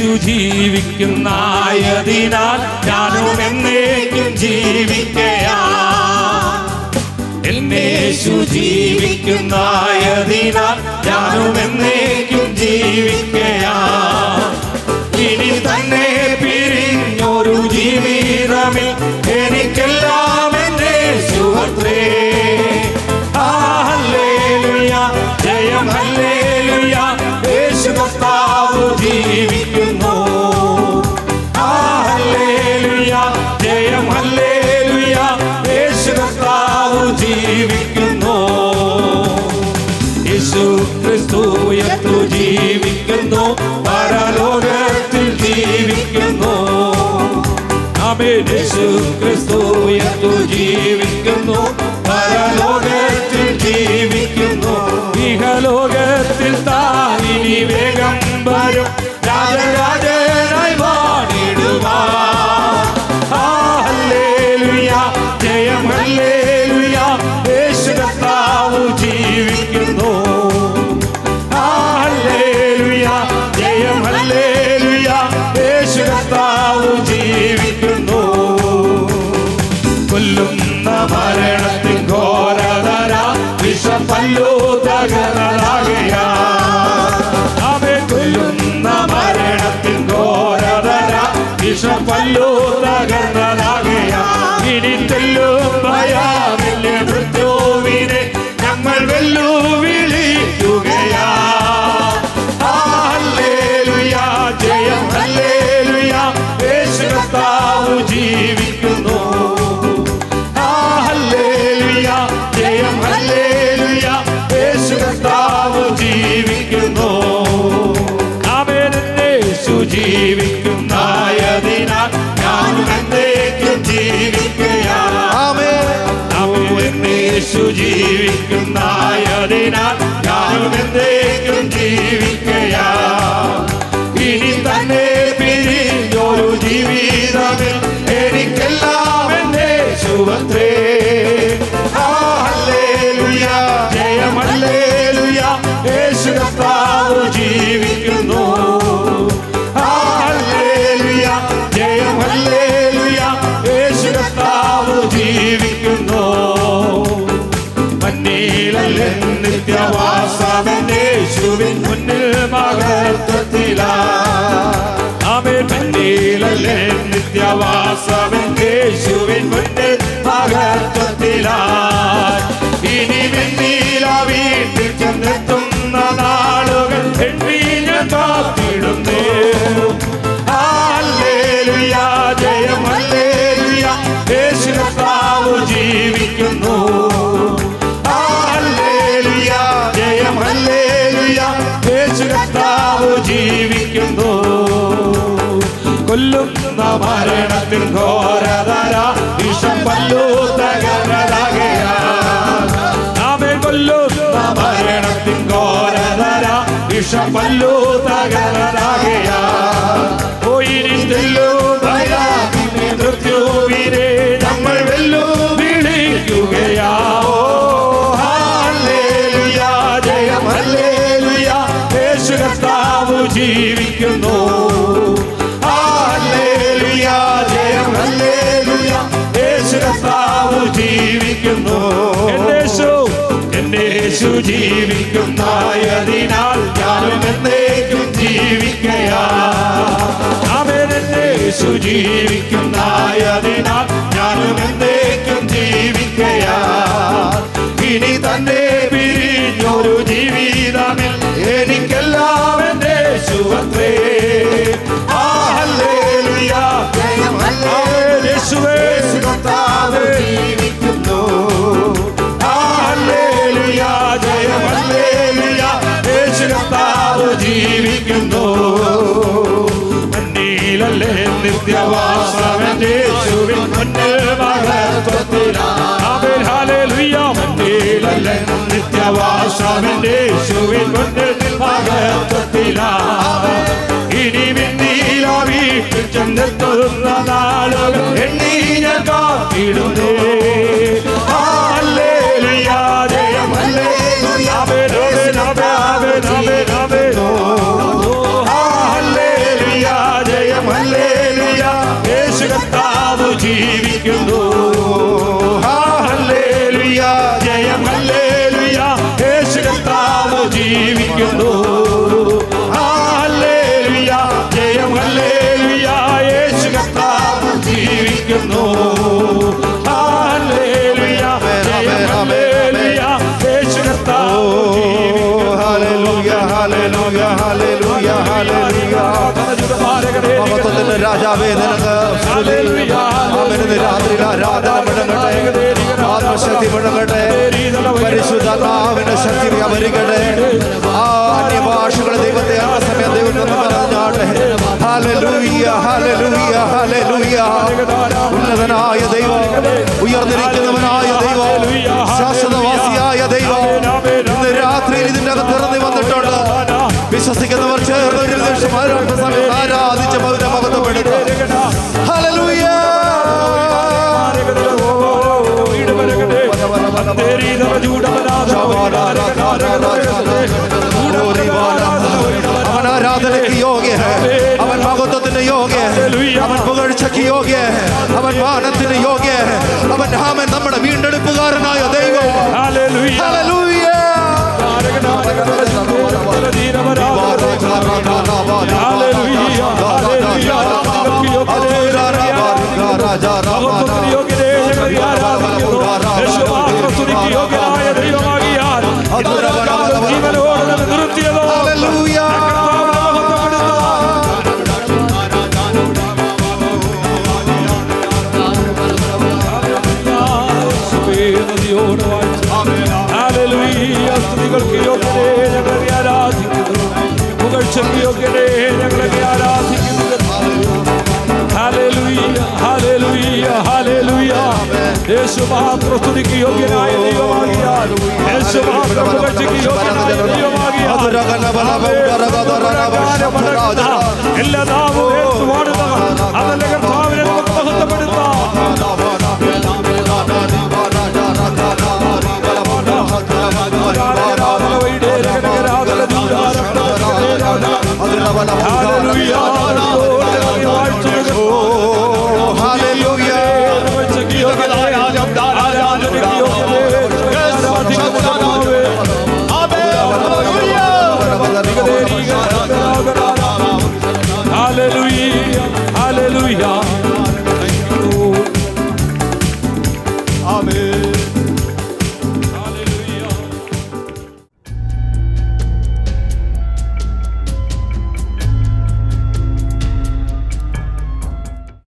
യേശു ജീവിക്കുന്നായതിനാൽ ഞാനും എന്നേക്കും ജീവിക്കയാ. എന്നേശു ജീവിക്കുന്നായതിനാൽ ഞാനും എന്നേക്കും ജീവിക്കയാ. ഇനി തന്നെ പിരിഞ്ഞൊരു ജീവിതമിൽ ജീവിക്കുന്നു. യേശു ക്രിസ്തു എത്തു ജീവിക്കുന്നു പരലോകത്തിൽ ജീവിക്കുന്നു. യേശു ക്രിസ്തു എത്തു ജീവിക്കുന്നു പരലോകത്തിൽ ജീവിക്കുന്നു. ഇഹലോകത്തിൽ താനി വേഗം വരും. കൊല്ലുന്ന മരണത്തിൻ യേശു ജീവിക്കുന്നായതിനാൽ ഞാനും എന്തേക്കും ജീവിക്കയാ. ഇനി തന്നെ പിരിഞ്ഞൊരു ജീവിതത്തിൽ എനിക്കെല്ലാം എന്റെ ശുഭത്രേ നിത്യവാസവനേശുവിൻ മുന്നിൽ മഹത്വത്തിലാ. ആമേൻ നിത്യവാസവൻ യേശുവിൻ മുന്നിൽ മഹത്വത്തിലാ. ഇനി വെണ്ണീല വീട്ടിൽ ചെന്നെത്തുന്ന നാളുകൾ എണ്ണീ ഞാൻ ഘോരതര വിഷം പല്ലു കൊല്ലുന്ന മരണത്തിൽ ഘോരതര വിഷം പല്ലു യേശു ജീവിക്കുന്നു. യേശു ജീവിക്കുന്നതിനാൽ ഞാനും എന്നേക്കും ജീവിക്കയാ. അവൻ എന്റെ യേശു ജീവിക്കുന്നതിനാൽ ഞാനും എന്നേക്കും ജീവിക്കയാ. ഇനി തന്നെ പിരിഞ്ഞൊരു മണ്ണിലല്ലേ നിത്യവാസവന്റെ യേശുവിൻ മുന്നിൽ മഹത്വത്തിലാണ് ഇനി വെണ്ണീല വീട്ടിൽ നാളുകൾ എണ്ണി ഞാൻ കാത്തിടുന്നേ. മഹത്വത്തിന്റെ രാജാവേ നിനക്ക് അവനത് രാത്രിയിൽ ആരാധന മുഴങ്ങട്ടെ ആത്മശക്തി മുഴങ്ങട്ടെ പരിശുദ്ധാത്മാവിന്റെ ശക്തി വ്യാപരിക്കട്ടെ. ആ അന്യഭാഷകളെ ദൈവത്തെ ആ സമയം ദൈവം പറഞ്ഞാട്ടെ. ഉന്നതനായ ആരാധിച്ച് മൗന മഹത്വപ്പെടുത്തുക ഹല്ലേലൂയ അവൻ ആരാധനയ്ക്ക് യോഗ്യ അവൻ മഹത്വത്തിന് യോഗ്യ അവൻ പുകഴ്ചയ്ക്ക് യോഗ്യ അവൻ മാനത്തിന് യോഗ്യ അവൻ അവൻ നമ്മുടെ വീണ്ടെടുപ്പുകാരനായ ദൈവം ഹല്ലേലൂയ hallelujah യേശു മാത്രം സ്തുതിക്ക് യോഗ്യനായ ദൈവമാകിയാൽ യേശു മാത്രം പുകഴ്ചയ്ക്ക് യോഗ്യനായ ദൈവമാകിയാൽ എല്ലാ നാമവും ഏറ്റുപാടുന്നവർ അതല്ല കർത്താവിനെ നമുക്ക് മഹത്വപ്പെടുത്താം. ആരാധന വൈഡേ രഗരഗരാധന ദൂരാരാധന ഹല്ലേലൂയ